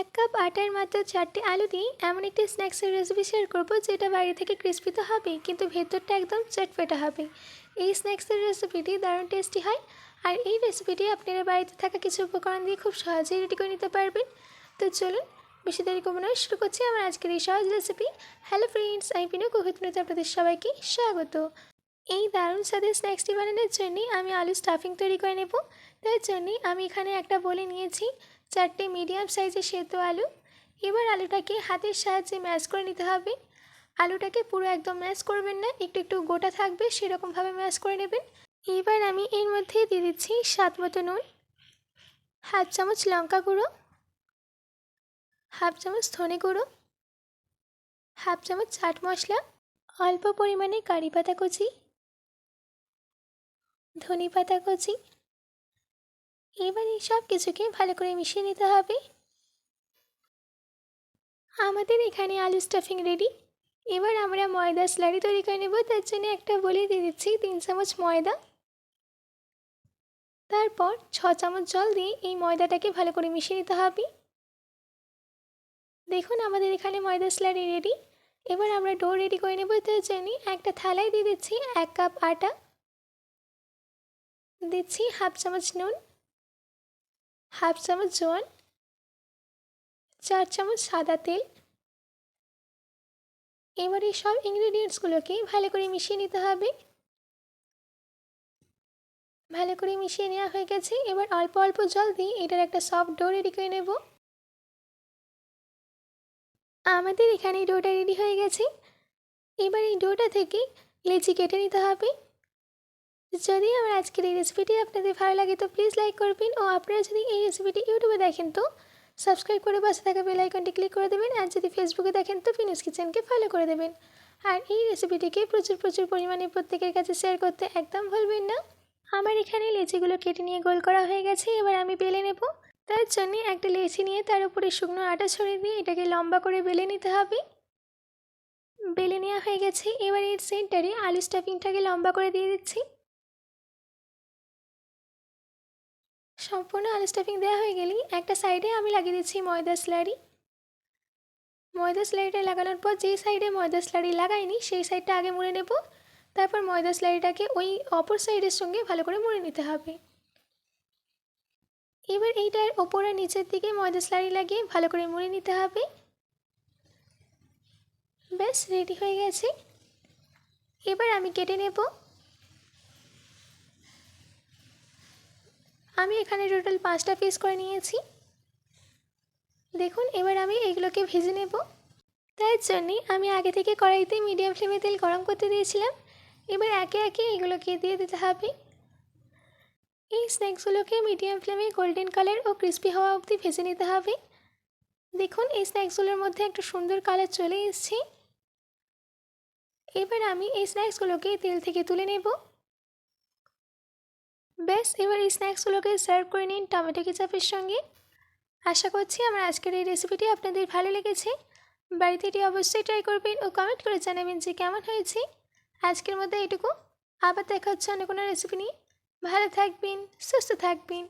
এক কাপ আটার মাত্র চারটে আলু দিয়ে এমন একটি স্ন্যাক্সের রেসিপি শেয়ার করব যেটা বাইরে থেকে ক্রিস্পি তো হবেই, কিন্তু ভেতরটা একদম চটপটা হবে এই স্ন্যাক্সের রেসিপিটি দারুণ টেস্টি হয় আর এই রেসিপিটি আপনারা বাড়িতে থাকা কিছু উপকরণ দিয়ে খুব সহজেই রেডি করে নিতে পারবেন। তো চলুন, বেশি দেরি করব না, শুরু করছি আমার আজকের এই সহজ রেসিপি হ্যালো ফ্রেন্ডস আমি পিনু কুহিতনুতে আপনাদের সবাইকে স্বাগত। এই দারুণ স্বাদের স্ন্যাক্সটি বানানোর জন্য আমি আলু স্টাফিং তৈরি করে নেব। তার জন্যে আমি এখানে একটা বলে নিয়েছি, চারটে মিডিয়াম সাইজের সেদ্ধ আলু। এবার আলুটাকে হাতের সাহায্যে ম্যাশ করে নিতে হবে। আলুটাকে পুরো একদম ম্যাশ করবেন না, একটু একটু গোটা থাকবে, সেরকমভাবে ম্যাশ করে নেবেন। এবার আমি এর মধ্যে দিয়ে দিচ্ছি স্বাদ মতো নুন, হাফ চামচ লঙ্কা গুঁড়ো, হাফ চামচ ধনে গুঁড়ো, হাফ চামচ চাট মশলা, অল্প পরিমাণে কারি পাতা কুচি ধনে পাতা কুচি। এবার এই সব কিছুকে ভালো করে মিশিয়ে নিতে হবে। আমাদের এখানে আলু স্টাফিং রেডি এবার আমরা ময়দা স্লারি তৈরি করে নেব। তার জন্য একটা বলে দিয়ে দিচ্ছি তিন চামচ ময়দা। তারপর ছ চামচ জল দিয়ে এই ময়দাটাকে ভালো করে মিশিয়ে নিতে হবে। দেখুন আমাদের এখানে ময়দা স্লারি রেডি এবার আমরা ডো রেডি করে নেব। তার জন্য একটা থালায় দিয়ে দিচ্ছি এক কাপ আটা। দিচ্ছি হাফ চামচ নুন, হাফ চামচ জোয়ান চার চামচ সাদা তেল। এবার এই সব ইনগ্রিডিয়েন্টসগুলোকে ভালো করে মিশিয়ে নিতে হবে। ভালো করে মিশিয়ে নেওয়া হয়ে গেছে। এবার অল্প অল্প জল দিয়ে এটার একটা সফট ডো রেডি করে নেব। আমাদের এখানে ডোটা রেডি হয়ে গেছে। এবার এই ডোটা থেকে লেচি কেটে নিতে হবে। যদি আমার আজকের এই রেসিপিটি আপনাদের ভালো লাগে, তো প্লিজ লাইক করবেন। ও আপনারা যদি এই রেসিপিটি ইউটিউবে দেখেন, তো সাবস্ক্রাইব করে পাশে থাকা বেল আইকনটি ক্লিক করে দেবেন। আর যদি ফেসবুকে দেখেন, তো ফিনিস কিচেনকে ফলো করে দেবেন। আর এই রেসিপিটিকে প্রচুর প্রচুর পরিমাণে প্রত্যেকের কাছে শেয়ার করতে একদম ভুলবেন না। আমার এখানে লেচিগুলো কেটে নিয়ে গোল করা হয়ে গেছে, এবার আমি বেলে নেব। তার জন্যে একটা লেচি নিয়ে তার উপরে শুকনো আটা ছড়িয়ে দিয়ে এটাকে লম্বা করে বেলে নিতে হবে। বেলে নেওয়া হয়ে গেছে। এবার এর সেন্টারে আলু স্টাফিংটাকে লম্বা করে দিয়ে দিচ্ছি। সম্পূর্ণ আলু স্টাফিং দেওয়া হয়ে গেলেই একটা সাইডে আমি লাগিয়ে দিচ্ছি ময়দা স্লারি। ময়দা স্লারিটা লাগানোর পর যেই সাইডে ময়দা স্লারি লাগাইনি, সেই সাইডটা আগে মুড়ে নেব। তারপর ময়দা স্লারিটাকে ওই অপর সাইডের সঙ্গে ভালো করে মুড়ে নিতে হবে। এবার এইটার ওপর নিচের দিকে ময়দা স্লারি লাগিয়ে ভালো করে মুড়ে নিতে হবে। ব্যাস রেডি হয়ে গেছে। এবার আমি কেটে নেব। আমি এখানে টোটাল পাঁচটা পিস করে নিয়েছি। দেখুন, এবার আমি এগুলোকে ভেজে নেব। তার জন্যে আমি আগে থেকে কড়াইতে মিডিয়াম ফ্লেমে তেল গরম করতে দিয়েছিলাম। এবার একে একে এগুলোকে দিয়ে দিতে হবে। এই স্ন্যাক্সগুলোকে মিডিয়াম ফ্লেমে গোল্ডেন কালার ও ক্রিস্পি হওয়া অবধি ভেজে নিতে হবে। দেখুন, এই স্ন্যাক্সগুলোর মধ্যে একটা সুন্দর কালার চলে এসছে। এবার আমি এই স্ন্যাক্সগুলোকে তেল থেকে তুলে নেব। ব্যাস এবার এই স্ন্যাক্সগুলোকে সার্ভ করে নিন টমেটো কেচাপের সঙ্গে। আশা করছি আমার আজকের এই রেসিপিটি আপনাদের ভালো লেগেছে। বাড়িতে এটি অবশ্যই ট্রাই করবেন ও কমেন্ট করে জানাবেন যে কেমন হয়েছে। আজকের মধ্যে এটুকু আবার দেখা হচ্ছে অন্য কোনো রেসিপি নিয়ে। ভালো থাকবেন, সুস্থ থাকবেন।